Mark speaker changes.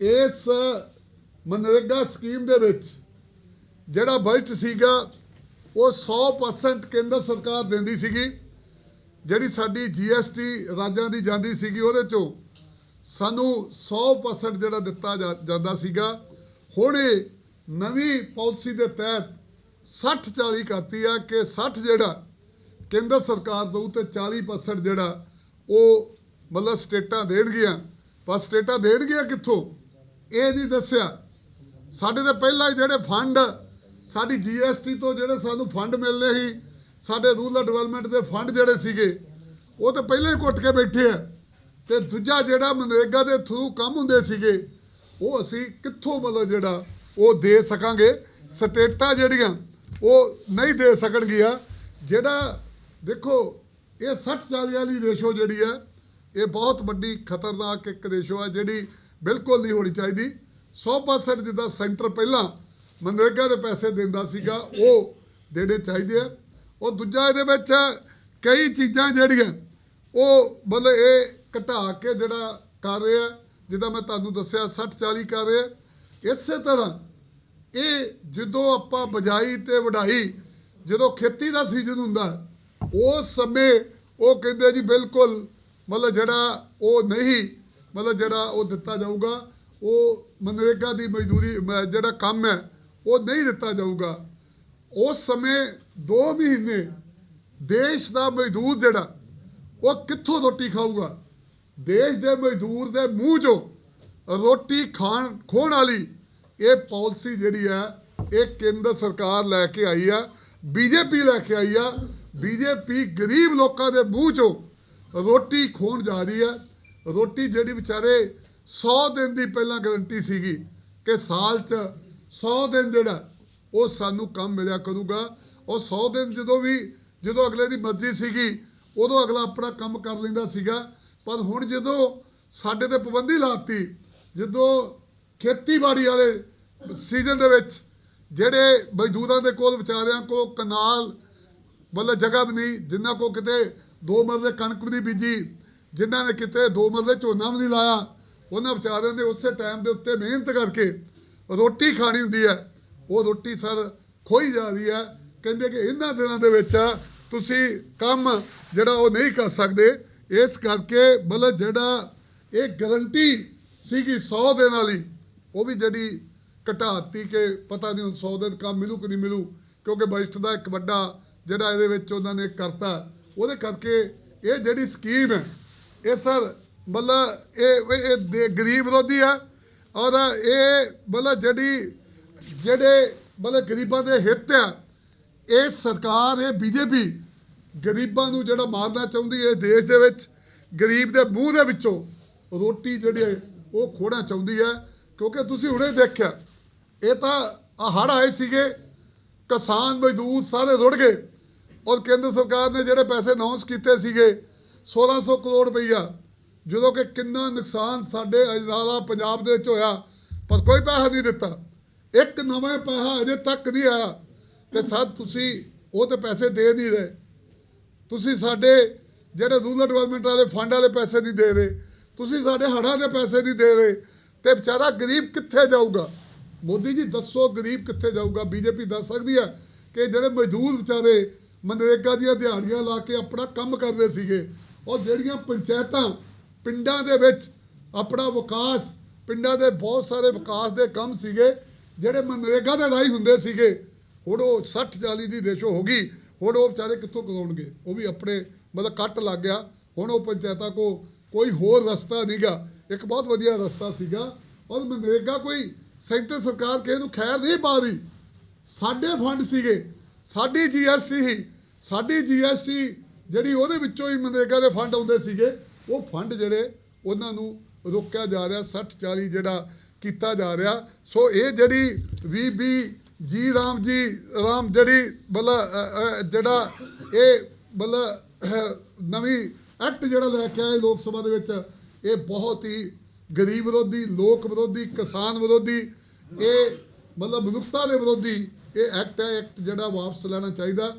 Speaker 1: ਇਸ ਮਨਰੇਗਾ ਸਕੀਮ ਦੇ ਵਿੱਚ ਜਿਹੜਾ ਬਜਟ ਸੀਗਾ, ਉਹ 100% ਕੇਂਦਰ ਸਰਕਾਰ ਦਿੰਦੀ ਸੀਗੀ। ਜਿਹੜੀ ਸਾਡੀ ਜੀਐਸਟੀ ਰਾਜਾਂ ਦੀ ਜਾਂਦੀ ਸੀਗੀ, ਉਹਦੇ ਚੋਂ ਸਾਨੂੰ 100% ਜਿਹੜਾ ਦਿੱਤਾ ਜਾ- ਜਾਂਦਾ ਸੀਗਾ। ਹੁਣ ਇਹ ਨਵੀਂ ਪਾਲਿਸੀ ਦੇ ਤਹਿਤ 60 40 ਕਰਤੀ ਆ ਕਿ 60 ਜਿਹੜਾ ਕੇਂਦਰ ਸਰਕਾਰ ਦਊ ਤੇ 40% ਜਿਹੜਾ ਉਹ ਮਤਲਬ ਸਟੇਟਾਂ ਦੇਣਗੀਆਂ। ਪਰ ਸਟੇਟਾਂ ਦੇਣਗੀਆਂ ਕਿੱਥੋਂ? ਇਹ ਨਹੀਂ ਦੱਸਿਆ। ਸਾਡੇ ਤੇ ਪਹਿਲਾਂ ਹੀ ਜਿਹੜੇ ਫੰਡ ਸਾਡੀ ਜੀਐਸਟੀ ਤੋਂ ਜਿਹੜੇ ਸਾਨੂੰ ਫੰਡ ਮਿਲਦੇ ਸੀ, ਸਾਡੇ ਰੂਰਲ ਡਿਵੈਲਪਮੈਂਟ ਦੇ ਫੰਡ ਜਿਹੜੇ ਸੀਗੇ, ਉਹ ਤਾਂ ਪਹਿਲਾਂ ਹੀ ਕੁੱਟ ਕੇ ਬੈਠੇ ਆ। ਤੇ ਦੂਜਾ ਜਿਹੜਾ ਮਨਰੇਗਾ ਦੇ ਥਰੂ ਕੰਮ ਹੁੰਦੇ ਸੀਗੇ, ਉਹ ਅਸੀਂ ਕਿੱਥੋਂ ਮਤਲਬ ਜਿਹੜਾ ਉਹ ਦੇ ਸਕਾਂਗੇ? ਸਟੇਟਾਂ ਜਿਹੜੀਆਂ, ਉਹ ਨਹੀਂ ਦੇ ਸਕਣਗੀਆਂ। ਜਿਹੜਾ ਦੇਖੋ, ਇਹ 60 40 ਵਾਲੀ ਰੇਸ਼ੋ ਜਿਹੜੀ ਹੈ ਇਹ ਬਹੁਤ ਵੱਡੀ ਖਤਰਨਾਕ ਇੱਕ ਰੇਸ਼ੋ ਹੈ ਜਿਹੜੀ ਬਿਲਕੁਲ ਨਹੀਂ ਹੋਣੀ ਚਾਹੀਦੀ। 100% ਜਿੱਦਾਂ ਸੈਂਟਰ ਪਹਿਲਾਂ ਮਨਰੇਗਾ ਦੇ ਪੈਸੇ ਦਿੰਦਾ ਸੀਗਾ, ਉਹ ਦੇਣੇ ਚਾਹੀਦੇ ਆ। ਉਹ ਦੂਜਾ ਇਹਦੇ ਵਿੱਚ ਕਈ ਚੀਜ਼ਾਂ ਜਿਹੜੀਆਂ, ਉਹ ਮਤਲਬ ਇਹ ਘਟਾ ਕੇ ਜਿਹੜਾ ਕਰ ਰਿਹਾ, ਜਿੱਦਾਂ ਮੈਂ ਤੁਹਾਨੂੰ ਦੱਸਿਆ 60 40 ਕਰ ਰਿਹਾ। ਇਸੇ ਤਰ੍ਹਾਂ ਇਹ ਜਦੋਂ ਆਪਾਂ ਬਜਾਈ ਤੇ ਵਢਾਈ, ਜਦੋਂ ਖੇਤੀ ਦਾ ਸੀਜ਼ਨ ਹੁੰਦਾ, ਉਸ ਸਮੇਂ ਉਹ ਕਹਿੰਦੇ ਜੀ ਬਿਲਕੁਲ ਮਤਲਬ ਜਿਹੜਾ ਉਹ ਨਹੀਂ ਮਤਲਬ ਜਿਹੜਾ ਉਹ ਦਿੱਤਾ ਜਾਊਗਾ, ਉਹ ਮਨਰੇਗਾ ਦੀ ਮਜ਼ਦੂਰੀ, ਮ- ਜਿਹੜਾ ਕੰਮ ਹੈ, ਉਹ ਨਹੀਂ ਦਿੱਤਾ ਜਾਊਗਾ। ਉਸ ਸਮੇਂ 2 ਮਹੀਨੇ ਦੇਸ਼ ਦਾ ਮਜ਼ਦੂਰ ਜਿਹੜਾ, ਉਹ ਕਿੱਥੋਂ ਰੋਟੀ ਖਾਊਗਾ? ਦੇਸ਼ ਦੇ ਮਜ਼ਦੂਰ ਦੇ ਮੂੰਹ 'ਚੋਂ ਰੋਟੀ ਖਾਣ, ਖੋਣ ਵਾਲੀ ਇਹ ਪਾਲਿਸੀ ਜਿਹੜੀ ਹੈ, ਇਹ ਕੇਂਦਰ ਸਰਕਾਰ ਲੈ ਕੇ ਆਈ ਆ, ਬੀਜੇਪੀ ਲੈ ਕੇ ਆਈ ਆ। ਬੀਜੇਪੀ ਗਰੀਬ ਲੋਕਾਂ ਦੇ ਮੂੰਹ 'ਚੋਂ ਰੋਟੀ ਖੋਣ ਜਾ ਰਹੀ ਹੈ। ਰੋਟੀ ਜਿਹੜੀ ਵਿਚਾਰੇ 100 ਦਿਨ ਦੀ ਪਹਿਲਾਂ ਗਾਰੰਟੀ ਸੀਗੀ ਕਿ ਸਾਲ 'ਚ 100 ਦਿਨ ਜਿਹੜਾ, ਉਹ ਸਾਨੂੰ ਕੰਮ ਮਿਲਿਆ ਕਰੂਗਾ। ਉਹ 100 ਦਿਨ ਜਦੋਂ ਵੀ, ਜਦੋਂ ਅਗਲੇ ਦੀ ਮਰਜ਼ੀ ਸੀਗੀ, ਉਦੋਂ ਅਗਲਾ ਆਪਣਾ ਕੰਮ ਕਰ ਲੈਂਦਾ ਸੀਗਾ। ਪਰ ਹੁਣ ਜਦੋਂ ਸਾਡੇ ਤੇ ਪਾਬੰਦੀ ਲਾਤੀ, ਜਦੋਂ ਖੇਤੀਬਾੜੀ ਵਾਲੇ ਸੀਜ਼ਨ ਦੇ ਵਿੱਚ ਜਿਹੜੇ ਮਜ਼ਦੂਰਾਂ ਦੇ ਕੋਲ, ਵਿਚਾਰਿਆਂ ਕੋਲ ਕਨਾਲ ਮਤਲਬ ਜਗ੍ਹਾ ਵੀ ਨਹੀਂ, ਜਿੰਨਾ ਕੋ ਕਿਤੇ ਦੋ ਮਰਲੇ ਕਣਕ ਵੀ ਨਹੀਂ ਬੀਜੀ ਜਿਨ੍ਹਾਂ ਨੇ ਕਿਤੇ ਦੋ ਮਰਲੇ ਝੋਨਾ ਵੀ ਨਹੀਂ ਲਾਇਆ, ਉਹਨਾਂ ਵਿਚਾਰਿਆਂ ਦੇ ਉਸੇ ਟਾਈਮ ਦੇ ਉੱਤੇ ਮਿਹਨਤ ਕਰਕੇ ਰੋਟੀ ਖਾਣੀ ਹੁੰਦੀ ਹੈ। ਉਹ ਰੋਟੀ ਸਰ ਖੋਈ ਜਾ ਰਹੀ ਹੈ। ਕਹਿੰਦੇ ਕਿ ਇਹਨਾਂ ਦਿਨਾਂ ਦੇ ਵਿੱਚ ਤੁਸੀਂ ਕੰਮ ਜਿਹੜਾ ਉਹ ਨਹੀਂ ਕਰ ਸਕਦੇ। ਇਸ ਕਰਕੇ ਮਤਲਬ ਜਿਹੜਾ ਇਹ ਗਰੰਟੀ ਸੀਗੀ 100 ਦਿਨ ਵਾਲੀ, ਉਹ ਵੀ ਜਿਹੜੀ ਘਟਾਤੀ ਕਿ ਪਤਾ ਨਹੀਂ ਹੁਣ 100 ਦਿਨ ਕੰਮ ਮਿਲੂ ਕਿ ਨਹੀਂ ਮਿਲੂ, ਕਿਉਂਕਿ ਬਜਟ ਦਾ ਇੱਕ ਵੱਡਾ ਜਿਹੜਾ ਇਹਦੇ ਵਿੱਚ ਉਹਨਾਂ ਨੇ ਕਰਤਾ। ਉਹਦੇ ਕਰਕੇ ਇਹ ਜਿਹੜੀ ਸਕੀਮ ਹੈ ਇਹ ਸਰ, ਮਤਲਬ ਇਹ ਇਹ ਗਰੀਬ ਵਿਰੋਧੀ ਆ, ਔਰ ਇਹ ਮਤਲਬ ਜਿਹੜੀ, ਜਿਹੜੇ ਮਤਲਬ ਗਰੀਬਾਂ ਦੇ ਹਿੱਤ ਆ, ਇਹ ਸਰਕਾਰ, ਇਹ ਬੀਜੇਪੀ ਗਰੀਬਾਂ ਨੂੰ ਜਿਹੜਾ ਮਾਰਨਾ ਚਾਹੁੰਦੀ ਹੈ ਦੇਸ਼ ਦੇ ਵਿੱਚ, ਗਰੀਬ ਦੇ ਮੂੰਹ ਦੇ ਵਿੱਚੋਂ ਰੋਟੀ ਜਿਹੜੀ ਹੈ ਉਹ ਖੋਣਾ ਚਾਹੁੰਦੀ ਹੈ, ਕਿਉਂਕਿ ਤੁਸੀਂ ਹੁਣੇ ਦੇਖਿਆ, ਇਹ ਤਾਂ ਆ ਆਏ ਸੀਗੇ, ਕਿਸਾਨ ਮਜ਼ਦੂਰ ਸਾਰੇ ਰੁੜ ਗਏ, ਔਰ ਕੇਂਦਰ ਸਰਕਾਰ ਨੇ ਜਿਹੜੇ ਪੈਸੇ ਅਨਾਉਂਸ ਕੀਤੇ ਸੀਗੇ 1600 ਕਰੋੜ ਰੁਪਈਆ। ਜਦੋਂ ਕਿ ਕਿੰਨਾ ਨੁਕਸਾਨ ਸਾਡੇ ਅਜਨਾਲਾ ਪੰਜਾਬ ਦੇ ਵਿੱਚ ਹੋਇਆ, ਪਰ ਕੋਈ ਪੈਸਾ ਨਹੀਂ ਦਿੱਤਾ। ਇੱਕ ਨਵਾਂ ਪੈਸਾ ਅਜੇ ਤੱਕ ਨਹੀਂ ਆਇਆ। ਤੇ ਸਰ, ਤੁਸੀਂ ਉਹ ਤੇ ਪੈਸੇ ਦੇ ਨਹੀਂ ਰਹੇ। ਤੁਸੀਂ ਸਾਡੇ ਜਿਹੜੇ ਰੂਰਲ ਡਿਵੈਲਪਮੈਂਟ ਵਾਲੇ, ਫੰਡ ਵਾਲੇ ਪੈਸੇ ਨਹੀਂ ਦੇ ਰਹੇ। ਤੁਸੀਂ ਸਾਡੇ ਹੜ੍ਹਾਂ ਦੇ ਪੈਸੇ ਨਹੀਂ ਦੇ ਰਹੇ। ਤੇ ਵਿਚਾਰਾ ਗਰੀਬ ਕਿੱਥੇ ਜਾਊਗਾ? ਮੋਦੀ ਜੀ, ਦੱਸੋ ਗਰੀਬ ਕਿੱਥੇ ਜਾਊਗਾ? ਬੀਜੇਪੀ ਦੱਸ ਸਕਦੀ ਹੈ ਕਿ ਜਿਹੜੇ ਮਜ਼ਦੂਰ ਵਿਚਾਰੇ ਮਨਰੇਗਾ ਦੀਆਂ ਦਿਹਾੜੀਆਂ ਲਾ ਕੇ ਆਪਣਾ ਕੰਮ ਕਰਦੇ ਸੀਗੇ। ਔਰ ਜਿਹੜੀਆਂ ਪੰਚਾਇਤਾਂ ਪਿੰਡਾਂ ਦੇ ਵਿੱਚ ਆਪਣਾ ਵਿਕਾਸ, ਪਿੰਡਾਂ ਦੇ ਬਹੁਤ ਸਾਰੇ ਵਿਕਾਸ ਦੇ ਕੰਮ ਸੀਗੇ, ਜਿਹੜੇ ਮਨਰੇਗਾ ਦੇ ਰਾਹੀਂ ਹੁੰਦੇ ਸੀਗੇ, ਹੁਣ ਉਹ 60 40 ਦੀ ਰੇਸ਼ੋ ਹੋ ਗਈ, ਹੁਣ ਉਹ ਵਿਚਾਰੇ ਕਿੱਥੋਂ ਕਰਾਉਣਗੇ ਉਹ ਵੀ ਆਪਣੇ ਮਤਲਬ ਕੱਟ ਲੱਗ ਗਿਆ, ਹੁਣ ਉਹ ਪੰਚਾਇਤਾਂ ਕੋ ਕੋਈ ਹੋਰ ਰਸਤਾ ਨਹੀਂਗਾ, ਇੱਕ ਬਹੁਤ ਵਧੀਆ ਰਸਤਾ ਸੀਗਾ। ਔਰ ਮਨਰੇਗਾ ਕੋਈ ਸੈਂਟਰ ਸਰਕਾਰ ਕਿਸੇ ਨੂੰ ਖੈਰ ਨਹੀਂ ਪਾ ਰਹੀ। ਸਾਡੇ ਫੰਡ ਸੀਗੇ, ਸਾਡੀ ਜੀਐਸਟੀ ਸੀ, ਸਾਡੀ ਜੀਐਸਟੀ ਜਿਹੜੀ ਉਹਦੇ ਵਿੱਚੋਂ ਹੀ ਮਨਰੇਗਾ ਦੇ ਫੰਡ ਆਉਂਦੇ ਸੀਗੇ, ਉਹ ਫੰਡ ਜਿਹੜੇ ਉਹਨਾਂ ਨੂੰ ਰੋਕਿਆ ਜਾ ਰਿਹਾ 60 40 ਜਿਹੜਾ ਕੀਤਾ ਜਾ ਰਿਹਾ। ਸੋ ਇਹ ਜਿਹੜੀ ਵੀ ਵੀ ਜੀ ਰਾਮ ਜੀ, ਰਾਮ ਜਿਹੜੀ ਮਤਲਬ ਜਿਹੜਾ ਇਹ ਮਤਲਬ ਨਵੀਂ ਐਕਟ ਜਿਹੜਾ ਲੈ ਕੇ ਆਏ ਲੋਕ ਸਭਾ ਦੇ ਵਿੱਚ, ਇਹ ਬਹੁਤ ਹੀ ਗਰੀਬ ਵਿਰੋਧੀ, ਲੋਕ ਵਿਰੋਧੀ, ਕਿਸਾਨ ਵਿਰੋਧੀ, ਇਹ ਮਤਲਬ ਮਨੁੱਖਤਾ ਦੇ ਵਿਰੋਧੀ ਇਹ ਐਕਟ ਹੈ, ਐਕਟ ਜਿਹੜਾ ਵਾਪਸ ਲੈਣਾ ਚਾਹੀਦਾ।